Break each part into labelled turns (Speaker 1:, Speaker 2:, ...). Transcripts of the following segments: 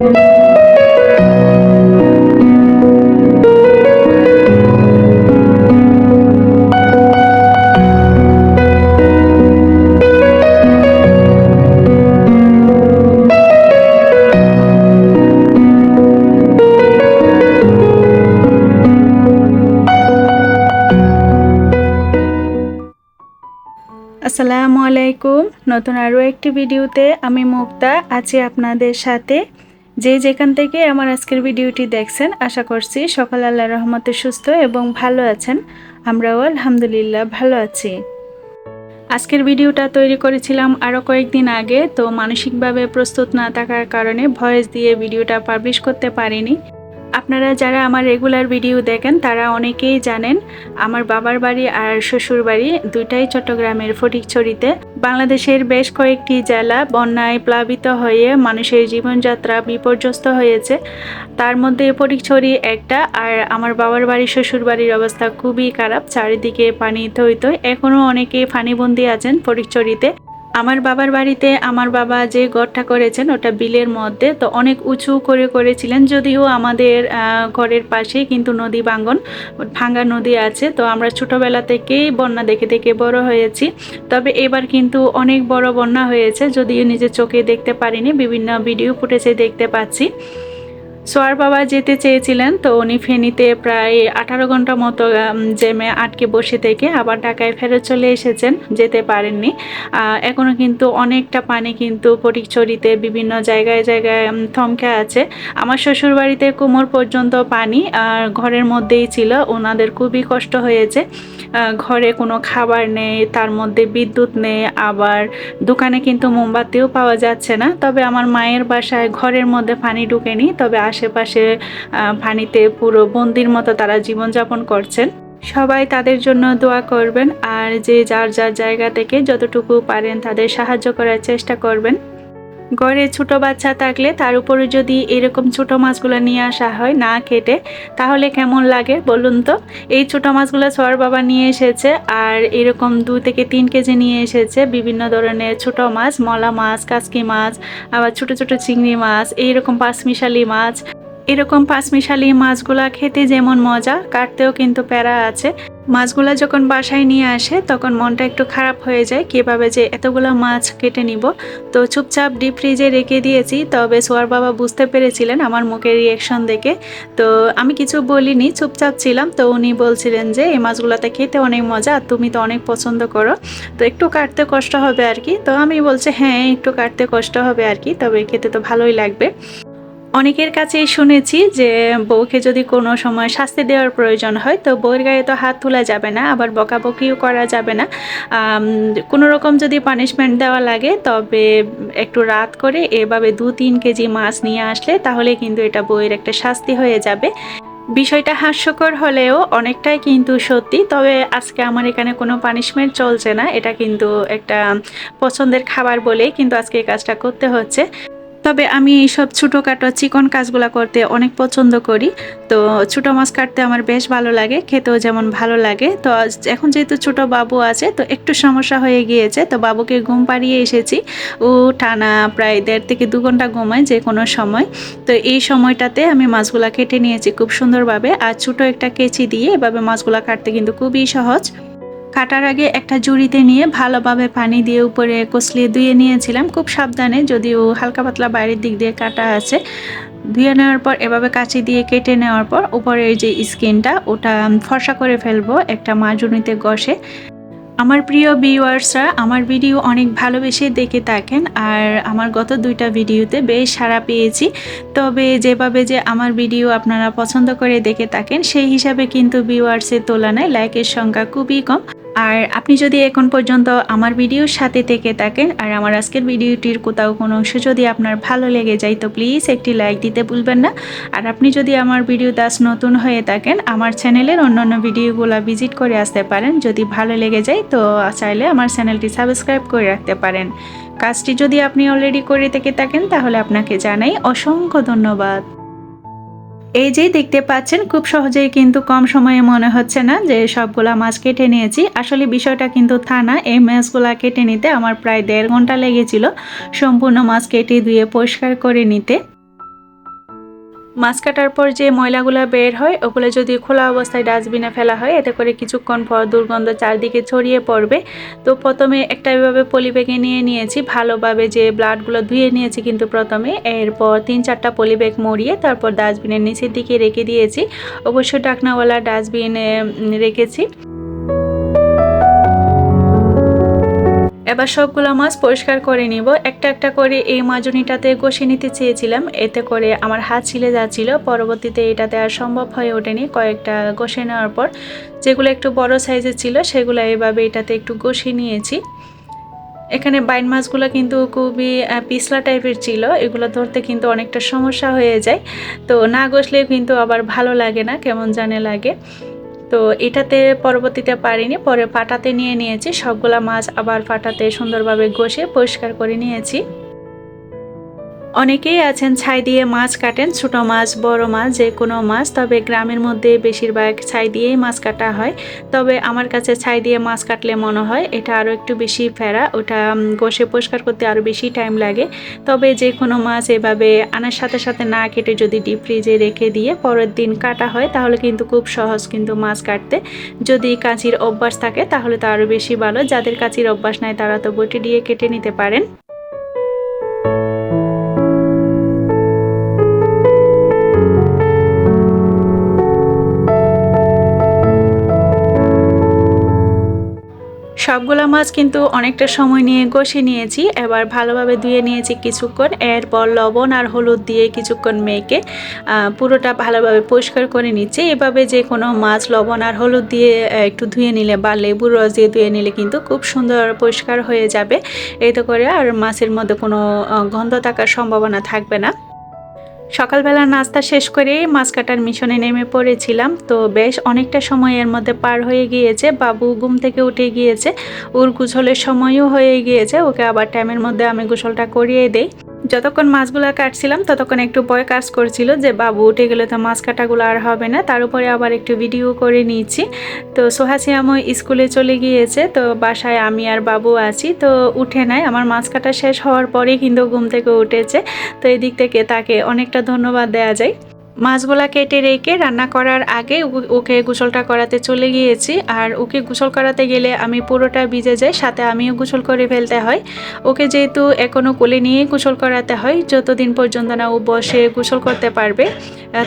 Speaker 1: আসসালামু আলাইকুম। নতুন আরও একটি ভিডিওতে আমি মুক্তা আছি আপনাদের সাথে। যে যেখান থেকে আমার আজকের ভিডিওটি দেখছেন, আশা করছি সকাল আল্লাহ রহমতে সুস্থ এবং ভালো আছেন। আমরাও আলহামদুলিল্লাহ ভালো আছি। আজকের ভিডিওটা তৈরি করেছিলাম আরও কয়েকদিন আগে, তো মানসিকভাবে প্রস্তুত না থাকার কারণে ভয়েস দিয়ে ভিডিওটা পাবলিশ করতে পারিনি। আপনারা যারা আমার রেগুলার ভিডিও দেখেন, তারা অনেকেই জানেন আমার বাবার বাড়ি আর শ্বশুর বাড়ি দুইটাই চট্টগ্রামের ফটিকছড়িতে। বাংলাদেশের বেশ কয়েকটি জেলা বন্যায় প্লাবিত হয়ে মানুষের জীবনযাত্রা বিপর্যস্ত হয়েছে। তার মধ্যে ফটিকছড়ি একটা আর আমার বাবার বাড়ি, শ্বশুর বাড়ির অবস্থা খুবই খারাপ। চারিদিকে পানি থই থই। এখনও অনেকে ফানিবন্দি আছেন ফটিকছড়িতে। আমার বাবার বাড়িতে আমার বাবা যে ঘরটা করেছেন, ওটা বিলের মধ্যে, তো অনেক উঁচু করে করেছিলেন যদিও আমাদের ঘরের পাশেই কিন্তু নদী বাঙ্গন ভাঙ্গা নদী আছে, তো আমরা ছোটোবেলা থেকেই বন্যা দেখে দেখে বড় হয়েছি। তবে এবার কিন্তু অনেক বড় বন্যা হয়েছে, যদিও নিজের চোখে দেখতে পারিনি, বিভিন্ন ভিডিও ফুটেজে দেখতে পাচ্ছি। সোয়ার বাবা যেতে চেয়েছিলেন, তো উনি ফেনীতে প্রায় আঠারো ঘণ্টা মতো জেমে আটকে বসে থেকে আবার ঢাকায় ফেরত চলে এসেছেন, যেতে পারেননি। এখনও কিন্তু অনেকটা পানি কিন্তু ফটিকছড়িতে বিভিন্ন জায়গায় জায়গায় থমকে আছে। আমার শ্বশুর বাড়িতে কোমর পর্যন্ত পানি, আর ঘরের মধ্যেই ছিল, ওনাদের খুবই কষ্ট হয়েছে। ঘরে কোনো খাবার নেই, তার মধ্যে বিদ্যুৎ নেই, আবার দোকানে কিন্তু মোমবাতিও পাওয়া যাচ্ছে না। তবে আমার মায়ের বাসায় ঘরের মধ্যে পানি ঢুকেনি, তবে আশেপাশে পানিতে পুরো বন্দির মতো তারা জীবনযাপন করছেন। সবাই তাদের জন্য দোয়া করবেন আর যে যার যার জায়গা থেকে যতটুকু পারেন তাদের সাহায্য করার চেষ্টা করবেন। ঘরে ছোট বাচ্চা থাকলে তার উপরে যদি এরকম ছোট মাছগুলো নিয়ে আসা হয় না খেটে তাহলে কেমন লাগে বলুন তো? এই ছোট মাছগুলো সর বাবা নিয়ে এসেছে আর এরকম দু থেকে তিন কেজি নিয়ে এসেছে বিভিন্ন ধরনের ছোট মাছ, মলা মাছ, কাসকি মাছ, আবার ছোট ছোট চিংড়ি মাছ, এইরকম পাঁচমিশালি মাছ। এরকম পাঁচমিশালি মাছগুলা খেতে যেমন মজা, কাটতেও কিন্তু প্যারা আছে। মাছগুলা যখন বাসায় নিয়ে আসে, তখন মনটা একটু খারাপ হয়ে যায় কীভাবে যে এতগুলো মাছ কেটে নিব। তো চুপচাপ ডিপ ফ্রিজে রেখে দিয়েছি, তবে সোয়ার বাবা বুঝতে পেরেছিলেন আমার মুখের রিয়েকশন দেখে। তো আমি কিছু বলিনি, চুপচাপ ছিলাম। তো উনি বলছিলেন যে, এই মাছগুলোতে খেতে অনেক মজা, আর তুমি তো অনেক পছন্দ করো। তো একটু কাটতে কষ্ট হবে আর কি। তো আমি বলছি হ্যাঁ একটু কাটতে কষ্ট হবে আর কি, তবে খেতে তো ভালোই লাগবে। অনেকের কাছেই শুনেছি যে বউকে যদি কোনো সময় শাস্তি দেওয়ার প্রয়োজন হয়, তো বউয়ের গায়ে তো হাত তোলা যাবে না, আবার বকাবকিও করা যাবে না। কোনো রকম যদি পানিশমেন্ট দেওয়া লাগে, তবে একটু রাত করে এভাবে দু তিন কেজি মাছ নিয়ে আসলে তাহলে কিন্তু এটা বউয়ের একটা শাস্তি হয়ে যাবে। বিষয়টা হাস্যকর হলেও অনেকটাই কিন্তু সত্যি, তবে আজকে আমার এখানে কোনো পানিশমেন্ট চলছে না, এটা কিন্তু একটা পছন্দের খাবার বলেই কিন্তু আজকে এই কাজটা করতে হচ্ছে। তবে আমি এইসব ছোটোখাটো চিকন কাজগুলো করতে অনেক পছন্দ করি। তো ছোটো মাছ কাটতে আমার বেশ ভালো লাগে, খেতেও যেমন ভালো লাগে। তো এখন যেহেতু ছোট বাবু আছে, তো একটু সমস্যা হয়ে গিয়েছে। তো বাবুকে ঘুম পাড়িয়ে এসেছি। ও টানা প্রায় দেড় থেকে দু ঘণ্টা ঘুমায় যে কোনো সময়। তো এই সময়টাতে আমি মাছগুলা কেটে নিয়েছি খুব সুন্দরভাবে। আর ছোটো একটা কেচি দিয়ে এভাবে মাছগুলা কাটতে কিন্তু খুবই সহজ। কাটার আগে একটা জুড়িতে নিয়ে ভালোভাবে পানি দিয়ে উপরে কষলিয়ে ধুয়ে নিয়েছিলাম। খুব সাবধানে, যদিও হালকা পাতলা বাইরের দিক দিয়ে কাটা আছে। ধুয়ে নেওয়ার পর, এভাবে কাঁচি দিয়ে কেটে নেওয়ার পর উপরের যে স্কিনটা, ওটা ফর্সা করে ফেলব, একটা মাজুনিতে গসে আমার প্রিয় ভিউয়ার্সরা, আমার ভিডিও অনেক ভালোবেসে দেখে থাকেন, আর আমার গত দুইটা ভিডিওতে বেশ সাড়া পেয়েছি। তবে যেভাবে যে আমার ভিডিও আপনারা পছন্দ করে দেখে থাকেন, সেই হিসাবে কিন্তু ভিউয়ার্সের তুলনায় লাইকের সংখ্যা খুবই কম। আর আপনি যদি এখন পর্যন্ত আমার ভিডিওর সাথে থেকে থাকেন আর আমার আজকের ভিডিওটির কোথাও কোনো অংশ যদি আপনার ভালো লেগে যায়, তো প্লিজ একটি লাইক দিতে ভুলবেন না। আর আপনি যদি আমার ভিডিও দাস নতুন হয়ে থাকেন, আমার চ্যানেলের অন্যান্য ভিডিওগুলো ভিজিট করে আসতে পারেন। যদি ভালো লেগে যায়, তো চাইলে আমার চ্যানেলটি সাবস্ক্রাইব করে রাখতে পারেন। কাজটি যদি আপনি অলরেডি করে থেকে থাকেন, তাহলে আপনাকে জানাই অসংখ্য ধন্যবাদ। এই যে দেখতে পাচ্ছেন, খুব সহজেই কিন্তু কম সময়ে মনে হচ্ছে না যে সবগুলা মাছ কেটে নিয়েছি। আসলে বিষয়টা কিন্তু থানা এই মাছগুলা কেটে নিতে আমার প্রায় দেড় ঘণ্টা লেগেছিল সম্পূর্ণ মাছ কেটে ধুয়ে পরিষ্কার করে নিতে। মাছ কাটার পর যে ময়লাগুলো বের হয়, ওগুলো যদি খোলা অবস্থায় ডাস্টবিনে ফেলা হয়, এতে করে কিছুক্ষণ পর দুর্গন্ধ চারদিকে ছড়িয়ে পড়বে। তো প্রথমে একটা এভাবে পলিব্যাগে নিয়ে নিয়েছি, ভালোভাবে যে ব্লাডগুলো ধুয়ে নিয়েছি কিন্তু প্রথমে। এরপর তিন চারটা পলিব্যাগ মরিয়ে তারপর ডাস্টবিনের নিচের দিকে রেখে দিয়েছি। অবশ্যই ডাকনাওয়ালা ডাস্টবিনে রেখেছি। এবার সবগুলো মাছ পরিষ্কার করে নিব। একটা একটা করে এই মাজনিটাতে কষে নিতে চেয়েছিলাম। এতে করে আমার হাত ছিলে যাচ্ছিল। পরবর্তীতে এটাতে আর সম্ভব হয়ে ওঠেনি কয়েকটা কষে নেওয়ার পর। যেগুলো একটু বড় সাইজের ছিল, সেগুলো এভাবে এটাতে একটু কষে নিয়েছি। এখানে বাইন মাছগুলো কিন্তু খুবই পিছলা টাইপের ছিল। এগুলো ধরতে কিন্তু অনেকটা সমস্যা হয়ে যায়। তো না গসলেও কিন্তু আবার ভালো লাগে না, কেমন জানে লাগে। তো এটাতে পরবর্তীতে পারিনি, পরে পাটাতে নিয়ে নিয়েছি। সবগুলা মাছ আবার পাটাতে সুন্দরভাবে ঘষে পরিষ্কার করে নিয়েছি। অনেকেই আছেন ছাই দিয়ে মাছ কাটেন, ছোট মাছ, বড় মাছ, যে কোনো মাছ, তবে গ্রামের মধ্যে বেশিরভাগ ছাই দিয়েই মাছ কাটা হয়। তবে আমার কাছে ছাই দিয়ে মাছ কাটলে মনে হয় এটা আরও একটু বেশি ফেরা, ওটা ঘষে পরিষ্কার করতে আরও বেশি টাইম লাগে। তবে যে কোনো মাছ এভাবে আনার সাথে সাথে না কেটে যদি ডিপ ফ্রিজে রেখে দিয়ে পরের দিন কাটা হয়, তাহলে কিন্তু খুব সহজ কিন্তু মাছ কাটতে। যদি কাঁচির অভ্যাস থাকে, তাহলে তো আরও বেশি ভালো। যাদের কাঁচির অভ্যাস নাই, তারা তো বটি দিয়ে কেটে নিতে পারেন। সবগুলা মাছ কিন্তু অনেকটা সময় নিয়ে কষে নিয়েছি। এবার ভালোভাবে ধুয়ে নিয়েছি কিছুক্ষণ। এরপর লবণ আর হলুদ দিয়ে কিছুক্ষণ মেখে পুরোটা ভালোভাবে পরিষ্কার করে নিচ্ছি। এভাবে যে কোনো মাছ লবণ আর হলুদ দিয়ে একটু ধুয়ে নিলে বা লেবুর রস দিয়ে ধুয়ে নিলে কিন্তু খুব সুন্দর পরিষ্কার হয়ে যাবে। এতে করে আর মাছের মধ্যে কোনো গন্ধ থাকার সম্ভাবনা থাকবে না। সকালবেলা নাস্তা শেষ করে মাছ কাটার মিশনে নেমে পড়েছিলাম, তো বেশ অনেকটা সময় এর মধ্যে পার হয়ে গিয়েছে। বাবু ঘুম থেকে উঠে গিয়েছে, ওর গুছলের সময়ও হয়ে গিয়েছে, ওকে আবার টাইমের মধ্যে আমি গোসলটা করিয়ে দেই। যতক্ষণ মাছগুলো কাটছিলাম, ততক্ষণ একটু বয় কাজ করছিল যে, বাবু, উঠে গেলে তো মাছ কাটাগুলো আর হবে না। তার উপরে আবার একটু ভিডিও করে নিয়েছি। তো সোহাসিয়ামও স্কুলে চলে গিয়েছে, তো বাসায় আমি আর বাবু আছি। তো উঠে নাই। আমার মাছ কাটা শেষ হওয়ার পরেই কিন্তু ঘুম থেকে উঠেছে। তো এদিক থেকে তাকে অনেকটা ধন্যবাদ দেওয়া যায়। মাছগুলা কেটে রেখে রান্না করার আগে ওকে গোসলটা করাতে চলে গিয়েছি। আর ওকে গোসল করাতে গেলে আমি পুরোটা ভিজে যাই, সাথে আমিও গোসল করে ফেলতে হয়। ওকে যেহেতু এখনও কোলে নিয়ে গোসল করাতে হয়, যতদিন পর্যন্ত না ও বসে গোসল করতে পারবে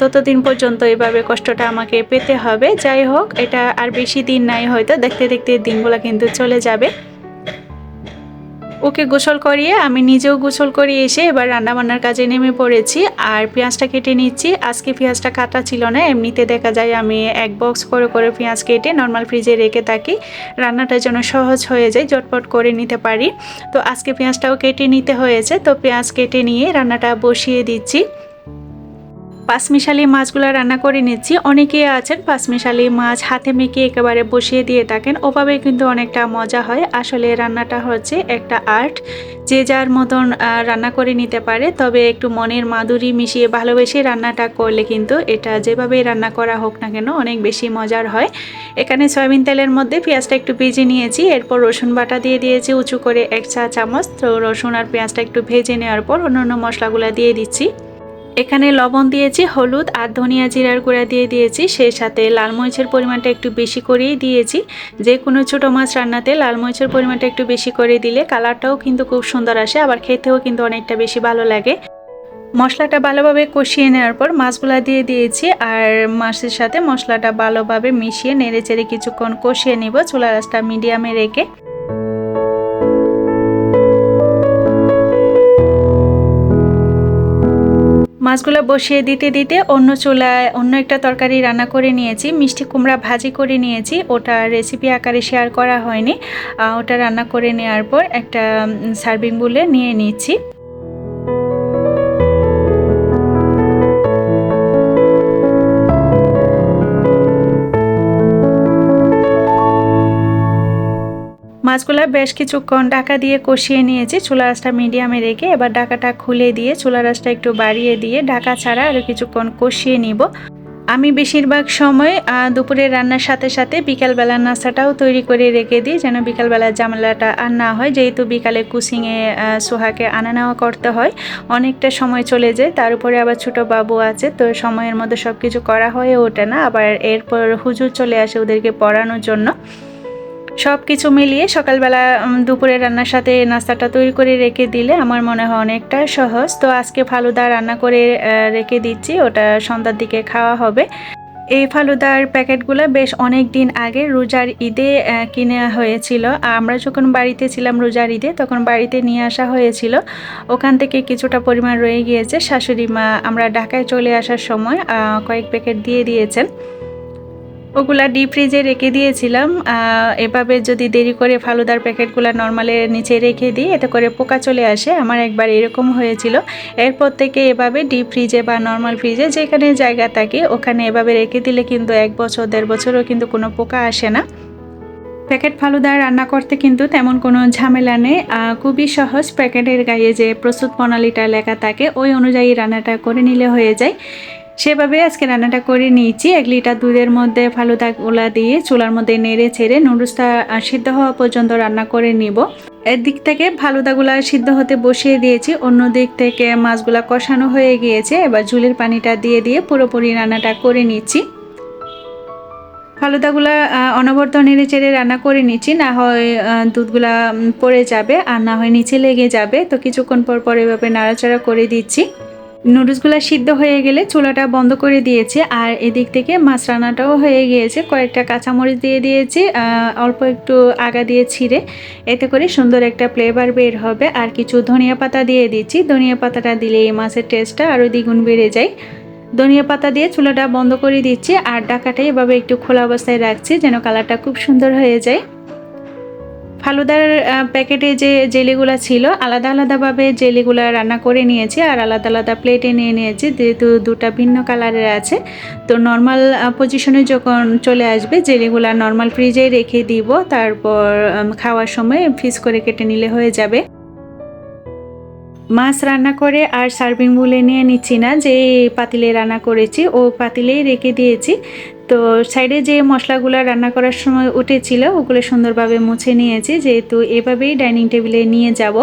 Speaker 1: ততদিন পর্যন্ত এভাবে কষ্টটা আমাকে পেতে হবে। যাই হোক, এটা আর বেশি দিন নাই হয়তো, দেখতে দেখতে দিনগুলো কিন্তু চলে যাবে। ওকে গোসল করিয়ে আমি নিজেও গোসল করিয়ে এসে এবার রান্নাবান্নার কাজে নেমে পড়েছি আর পেঁয়াজটা কেটে নিচ্ছি। আজকে পেঁয়াজটা কাটা ছিল না, এমনিতে দেখা যায় আমি এক বক্স করে করে পেঁয়াজ কেটে নর্মাল ফ্রিজে রেখে থাকি। রান্নাটা যেন সহজ হয়ে যায় জটপট করে নিতে পারি। তো আজকে পেঁয়াজটাও কেটে নিতে হয়েছে, তো পেঁয়াজ কেটে নিয়ে রান্নাটা বসিয়ে দিচ্ছি। পাঁচমিশালি মাছগুলো রান্না করে নিচ্ছি। অনেকেই আছেন পাঁচমিশালি মাছ হাতে মেখে একেবারে বসিয়ে দিয়ে থাকেন। ওভাবে কিন্তু অনেকটা মজা হয়। আসলে রান্নাটা হচ্ছে একটা আর্ট। যে যার মতন রান্না করে নিতে পারে, তবে একটু মনের মাধুরী মিশিয়ে ভালোবেসে রান্নাটা করলে কিন্তু এটা যেভাবেই রান্না করা হোক না কেন অনেক বেশি মজার হয়। এখানে সয়াবিন তেলের মধ্যে পেঁয়াজটা একটু ভেজে নিয়েছি। এরপর রসুন বাটা দিয়ে দিয়েছি উঁচু করে এক চা চামচ তো রসুন আর পেঁয়াজটা একটু ভেজে নেওয়ার পর অন্য মশলাগুলো দিয়ে দিচ্ছি। এখানে লবণ দিয়েছি, হলুদ আর ধনিয়া জিরার গুঁড়া দিয়ে দিয়েছি। সেই সাথে লাল মরিচের পরিমাণটা একটু বেশি করেই দিয়েছি। যে কোনো ছোটো মাছ রান্নাতে লাল মরিচের পরিমাণটা একটু বেশি করে দিলে কালারটাও কিন্তু খুব সুন্দর আসে, আবার খেতেও কিন্তু অনেকটা বেশি ভালো লাগে। মশলাটা ভালোভাবে কষিয়ে নেওয়ার পর মাছগুলা দিয়ে দিয়েছি আর মাছের সাথে মশলাটা ভালোভাবে মিশিয়ে নেড়ে চেড়ে কিছুক্ষণ কষিয়ে নিব। চুলা রাসটা মিডিয়ামে রেখে। মাছগুলো বসিয়ে দিতে দিতে অন্য চুলায় অন্য একটা তরকারি রান্না করে নিয়েছি, মিষ্টি কুমড়া ভাজি করে নিয়েছি। ওটা রেসিপি আকারে শেয়ার করা হয়নি। ওটা রান্না করে নেওয়ার পর একটা সার্ভিং বুলে নিয়ে নিচ্ছি। মাছগুলো বেশ কিছুক্ষণ ডাকা দিয়ে কষিয়ে নিয়েছি। চুলা রাসটা মিডিয়ামে রেখে এবার ডাকাটা খুলে দিয়ে চুলা রাসটা একটু বাড়িয়ে দিয়ে ডাকা ছাড়া আরও কিছুক্ষণ কষিয়ে নিব। আমি বেশিরভাগ সময় দুপুরে রান্নার সাথে সাথে বিকালবেলার নাস্তাটাও তৈরি করে রেখে দিই যেন বিকালবেলার ঝামেলাটা আর না হয়। যেহেতু বিকালে কুসিংয়ে সোহাকে আনা নেওয়া করতে হয়, অনেকটা সময় চলে যায়। তার উপরে আবার ছোট বাবু আছে, তো সময়ের মধ্যে সব কিছু করা হয়ে ওঠে না। আবার এরপর হুজুর চলে আসে ওদেরকে পড়ানোর জন্য। সব কিছু মিলিয়ে সকালবেলা দুপুরে রান্নার সাথে নাস্তাটা তৈরি করে রেখে দিলে আমার মনে হয় অনেকটা সহজ। তো আজকে ফালুদা রান্না করে রেখে দিচ্ছি, ওটা সন্ধ্যার দিকে খাওয়া হবে। এই ফালুদার প্যাকেটগুলো বেশ অনেক দিন আগে রোজার ঈদে কিনে হয়েছিল। আমরা যখন বাড়িতে ছিলাম রোজার ঈদে, তখন বাড়িতে নিয়ে আসা হয়েছিল। ওখান থেকে কিছুটা পরিমাণ রয়ে গিয়েছে। শাশুড়ি মা আমরা ঢাকায় চলে আসার সময় কয়েক প্যাকেট দিয়ে দিয়েছেন। ওগুলা ডিপ ফ্রিজে রেখে দিয়েছিলাম। এভাবে যদি দেরি করে ফালুদার প্যাকেটগুলো নর্মালের নিচে রেখে দিই, এতে করে পোকা চলে আসে। আমার একবার এরকম হয়েছিল। এরপর থেকে এভাবে ডিপ ফ্রিজে বা নর্মাল ফ্রিজে যেখানে জায়গা থাকে, ওখানে এভাবে রেখে দিলে কিন্তু এক বছর, দেড় বছরও কিন্তু কোনো পোকা আসে না। প্যাকেট ফালুদা রান্না করতে কিন্তু তেমন কোনো ঝামেলা নেই। খুবই সহজ। প্যাকেটের গায়ে যে প্রস্তুত প্রণালীটা লেখা থাকে, ওই অনুযায়ী রান্নাটা করে নিলে হয়ে যায়। সেভাবে আজকে রান্নাটা করে নিয়েছি। এক লিটার দুধের মধ্যে ফালুদাগুলা দিয়ে চুলার মধ্যে নেড়ে ছেড়ে নুডলসটা সিদ্ধ হওয়া পর্যন্ত রান্না করে নিব। একদিক থেকে ফালুদাগুলা সিদ্ধ হতে বসিয়ে দিয়েছি। অন্য দিক থেকে মাছগুলা কষানো হয়ে গিয়েছে। এবার ঝুলের পানিটা দিয়ে দিয়ে পুরোপুরি রান্নাটা করে নিচ্ছি। ফালুদাগুলা অনবরত নেড়ে চেড়ে রান্না করে নিচ্ছি। না হয় দুধগুলা পড়ে যাবে, আর না হয় নিচে লেগে যাবে। তো কিছুক্ষণ পর পর এভাবে নাড়াচাড়া করে দিচ্ছি। নুডলসগুলো সিদ্ধ হয়ে গেলে চুলাটা বন্ধ করে দিয়েছে আর এদিক থেকে মাছ রান্নাটাও হয়ে গিয়েছে। কয়েকটা কাঁচামরিচ দিয়ে দিয়েছি অল্প একটু আগা দিয়ে ছিঁড়ে। এতে করে সুন্দর একটা ফ্লেভার বের হবে। আর কিছু ধনিয়া পাতা দিয়ে দিচ্ছি। ধনিয়া পাতাটা দিলে এই মাছের টেস্টটা আরও দ্বিগুণ বেড়ে যায়। ধনিয়া পাতা দিয়ে চুলাটা বন্ধ করে দিচ্ছি। আর ডাকাটা এভাবে একটু খোলা অবস্থায় রাখছি যেন কালারটা খুব সুন্দর হয়ে যায়। ফালুদার প্যাকেটে যে জেলিগুলো ছিল, আলাদা আলাদাভাবে জেলিগুলো রান্না করে নিয়েছি আর আলাদা আলাদা প্লেটে নিয়ে নিয়েছি। যেহেতু দুটা ভিন্ন কালারের আছে, তো নর্মাল পজিশনে যখন চলে আসবে, জেলিগুলো নর্মাল ফ্রিজে রেখে দিব। তারপর খাওয়ার সময় ফিস করে কেটে নিলে হয়ে যাবে। মাছ রান্না করে আর সার্ভিং বলে নিয়ে নিচ্ছি না, যে পাতিলে রান্না করেছি, ও পাতিলেই রেখে দিয়েছি। তো সাইডে যে মশলাগুলো রান্না করার সময় উঠেছিল, ওগুলো সুন্দরভাবে মুছে নিয়েছি, যেহেতু এভাবেই ডাইনিং টেবিলে নিয়ে যাব।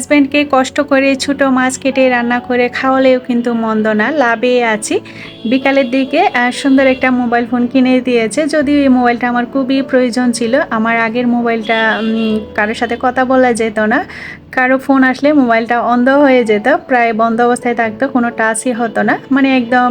Speaker 1: হাজব্যান্ডকে কষ্ট করে ছোট মাছ কেটে রান্না করে খাওয়ালেও কিন্তু মন্দ না, লাভে আছি। বিকালের দিকে সুন্দর একটা মোবাইল ফোন কিনে দিয়েছে। যদিও এই মোবাইলটা আমার খুবই প্রয়োজন ছিল, আমার আগের মোবাইলটা কারোর সাথে কথা বলা যেত না। কারও ফোন আসলে মোবাইলটা অন্ধ হয়ে যেত, প্রায় বন্ধ অবস্থায় থাকতো, কোনো টাচই হতো না। মানে একদম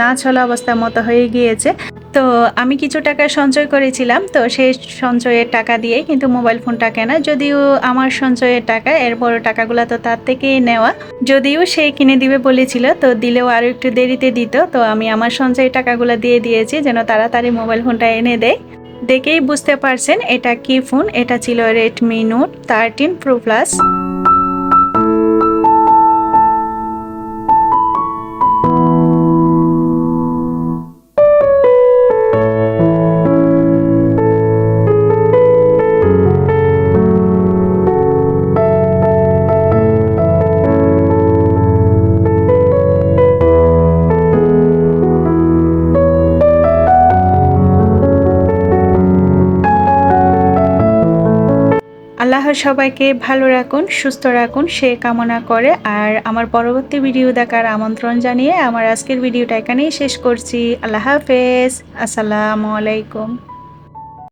Speaker 1: না চলা অবস্থার মতো হয়ে গিয়েছে। তো আমি কিছু টাকা সঞ্চয় করেছিলাম, তো সেই সঞ্চয়ের টাকা দিয়ে কিন্তু মোবাইল ফোনটা কেনা। যদিও আমার সঞ্চয়ের টাকা, এর বড় টাকাগুলো তো তার থেকেই নেওয়া। যদিও সে কিনে দিবে বলেছিল, তো দিলেও আরও একটু দেরিতে দিত। তো আমি আমার সঞ্চয়ের টাকাগুলো দিয়ে দিয়েছি যেন তাড়াতাড়ি মোবাইল ফোনটা এনে দেয়। দেখেই বুঝতে পারছেন, এটা কি ফোন? এটা ছিল Redmi Note thirteen Pro Plus সবাইকে ভালো রাখুন, সুস্থ রাখুন, সে কামনা করে। আর আমার পরবর্তী ভিডিও দেখার আমন্ত্রণ জানিয়ে আমার আজকের ভিডিওটা এখানেই শেষ করছি। আল্লাহ হাফেজ। আসসালামু আলাইকুম।